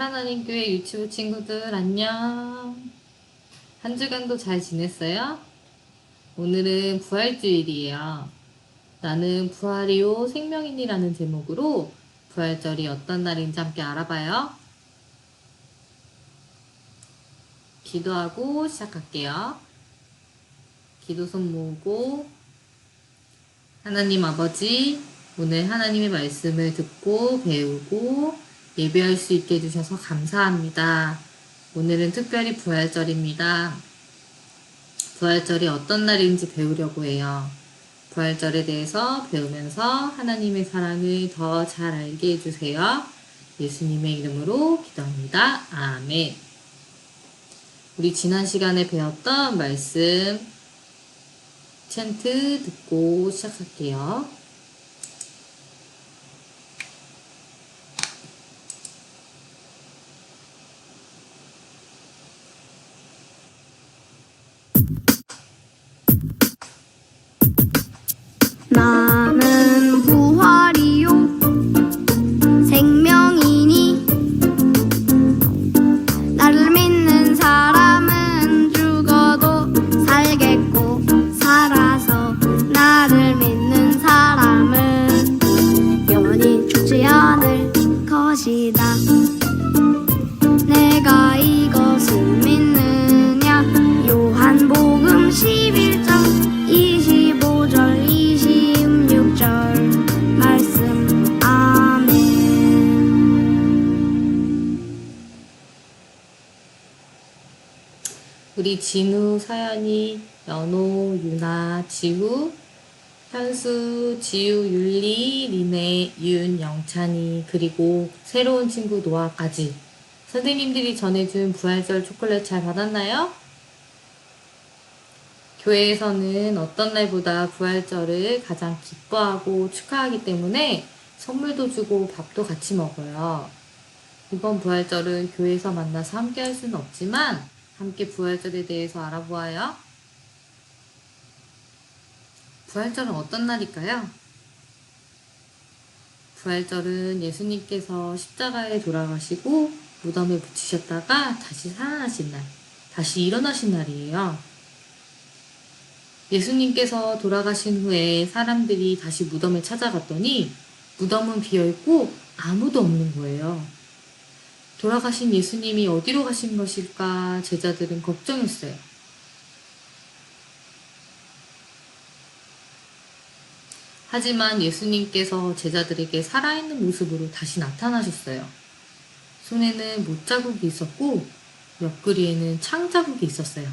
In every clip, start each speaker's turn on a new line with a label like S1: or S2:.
S1: 하나님 교회 유치부 친구들 안녕. 한 주간도 잘 지냈어요? 오늘은 부활주일이에요. 나는 부활이요 생명인이라는 제목으로 부활절이 어떤 날인지 함께 알아봐요. 기도하고 시작할게요. 기도 손 모으고 하나님 아버지 오늘 하나님의 말씀을 듣고 배우고 예배할 수 있게 해주셔서 감사합니다. 오늘은 특별히 부활절입니다. 부활절이 어떤 날인지 배우려고 해요. 부활절에 대해서 배우면서 하나님의 사랑을 더 잘 알게 해주세요. 예수님의 이름으로 기도합니다. 아멘. 우리 지난 시간에 배웠던 말씀 챈트 듣고 시작할게요. 우리 진우, 사연이, 연호, 유나, 지우, 현수, 지우, 율리, 리네, 윤, 영찬이, 그리고 새로운 친구 노아까지 선생님들이 전해준 부활절 초콜릿 잘 받았나요? 교회에서는 어떤 날보다 부활절을 가장 기뻐하고 축하하기 때문에 선물도 주고 밥도 같이 먹어요. 이번 부활절은 교회에서 만나서 함께 할 수는 없지만 함께 부활절에 대해서 알아보아요. 부활절은 어떤 날일까요? 부활절은 예수님께서 십자가에 돌아가시고 무덤에 붙이셨다가 다시 살아나신 날, 다시 일어나신 날이에요. 예수님께서 돌아가신 후에 사람들이 다시 무덤에 찾아갔더니 무덤은 비어있고 아무도 없는 거예요. 돌아가신 예수님이 어디로 가신 것일까 제자들은 걱정했어요. 하지만 예수님께서 제자들에게 살아있는 모습으로 다시 나타나셨어요. 손에는 못자국이 있었고 옆구리에는 창자국이 있었어요.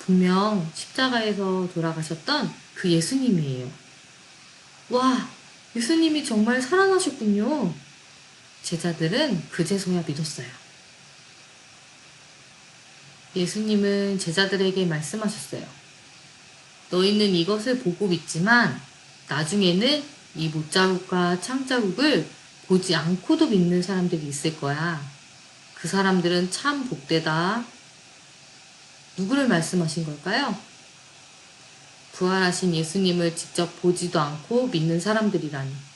S1: 분명 십자가에서 돌아가셨던 그 예수님이에요. 와, 예수님이 정말 살아나셨군요. 제자들은 그제서야 믿었어요. 예수님은 제자들에게 말씀하셨어요. 너희는 이것을 보고 믿지만 나중에는 이 못자국과 창자국을 보지 않고도 믿는 사람들이 있을 거야. 그 사람들은 참 복되다. 누구를 말씀하신 걸까요? 부활하신 예수님을 직접 보지도 않고 믿는 사람들이라니.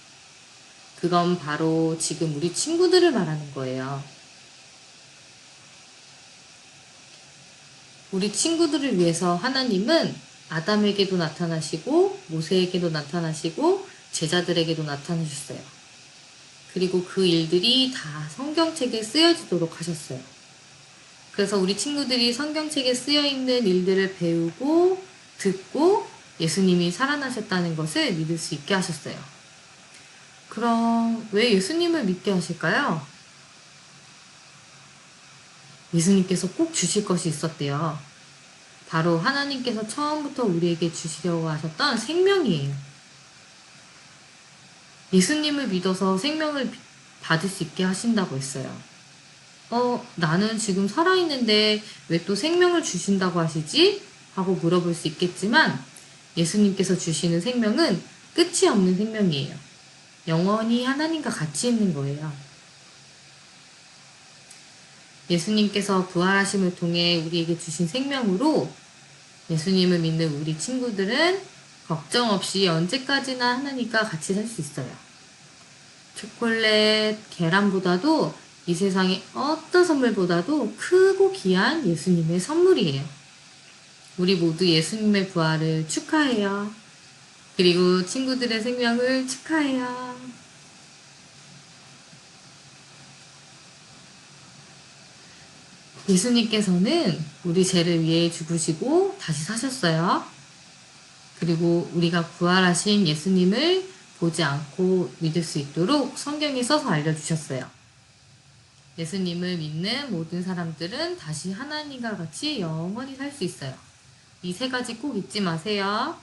S1: 그건 바로 지금 우리 친구들을 말하는 거예요. 우리 친구들을 위해서 하나님은 아담에게도 나타나시고 모세에게도 나타나시고 제자들에게도 나타나셨어요. 그리고 그 일들이 다 성경책에 쓰여지도록 하셨어요. 그래서 우리 친구들이 성경책에 쓰여 있는 일들을 배우고 듣고 예수님이 살아나셨다는 것을 믿을 수 있게 하셨어요. 그럼 왜 예수님을 믿게 하실까요? 예수님께서 꼭 주실 것이 있었대요. 바로 하나님께서 처음부터 우리에게 주시려고 하셨던 생명이에요. 예수님을 믿어서 생명을 비- 받을 수 있게 하신다고 했어요. 어, 나는 지금 살아있는데 왜 또 생명을 주신다고 하시지? 하고 물어볼 수 있겠지만 예수님께서 주시는 생명은 끝이 없는 생명이에요. 영원히 하나님과 같이 있는 거예요. 예수님께서 부활하심을 통해 우리에게 주신 생명으로 예수님을 믿는 우리 친구들은 걱정 없이 언제까지나 하나님과 같이 살 수 있어요. 초콜릿, 계란보다도 이 세상의 어떤 선물보다도 크고 귀한 예수님의 선물이에요. 우리 모두 예수님의 부활을 축하해요. 그리고 친구들의 생명을 축하해요. 예수님께서는 우리 죄를 위해 죽으시고 다시 사셨어요. 그리고 우리가 부활하신 예수님을 보지 않고 믿을 수 있도록 성경에 써서 알려주셨어요. 예수님을 믿는 모든 사람들은 다시 하나님과 같이 영원히 살 수 있어요. 이 세 가지 꼭 잊지 마세요.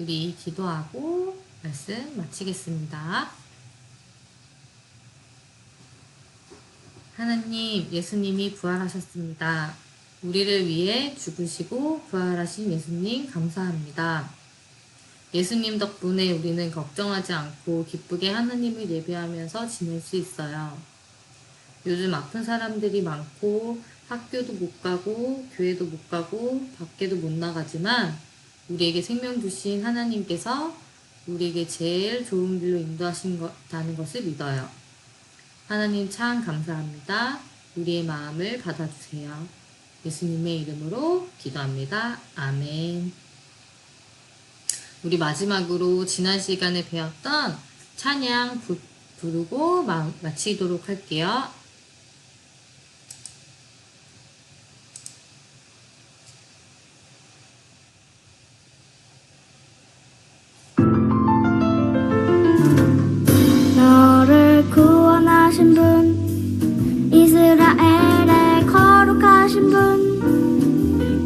S1: 우리 기도하고 말씀 마치겠습니다. 하나님, 예수님이 부활하셨습니다. 우리를 위해 죽으시고 부활하신 예수님 감사합니다. 예수님 덕분에 우리는 걱정하지 않고 기쁘게 하나님을 예배하면서 지낼 수 있어요. 요즘 아픈 사람들이 많고 학교도 못 가고 교회도 못 가고 밖에도 못 나가지만 우리에게 생명 주신 하나님께서 우리에게 제일 좋은 길로 인도하신다는 것을 믿어요. 하나님 참 감사합니다. 우리의 마음을 받아주세요. 예수님의 이름으로 기도합니다. 아멘. 우리 마지막으로 지난 시간에 배웠던 찬양 부, 부르고 마, 마치도록 할게요.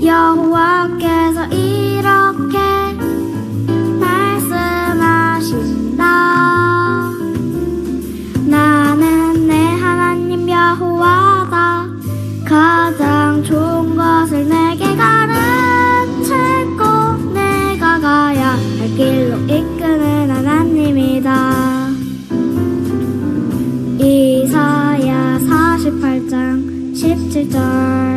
S2: 여호와께서 이렇게 말씀하신다. 나는 내 하나님 여호와다. 가장 좋은 것을 내게 가르치고 내가 가야 할 길로 이끄는 하나님이다. 이사야 48장 17절. 말